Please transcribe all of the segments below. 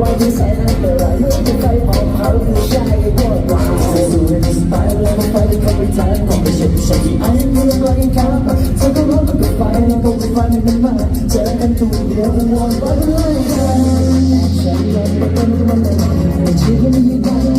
วันที่ใส่นั้นเท่ไม่จะไปองเขาไม่ใช่พวกเราสู้ในสไตล์เราไม่ไปที่เขาไปใจควาไม่ใช่ผู้ชาย้อ้เมื่อก่อนยังครับเธก็ร้องกับไฟแล้วก็ไไฟม่นานมาเจอกันทุกเดียววนไปเรื่อยฉันยังไม่เป็นคนใหม่ไม่เชื่อไม่ยินดี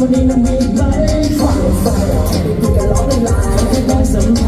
คนนี้นั้นมีไหมไฟไฟที่กันล้อเวลาที่ได้สัมผัสจะทำให้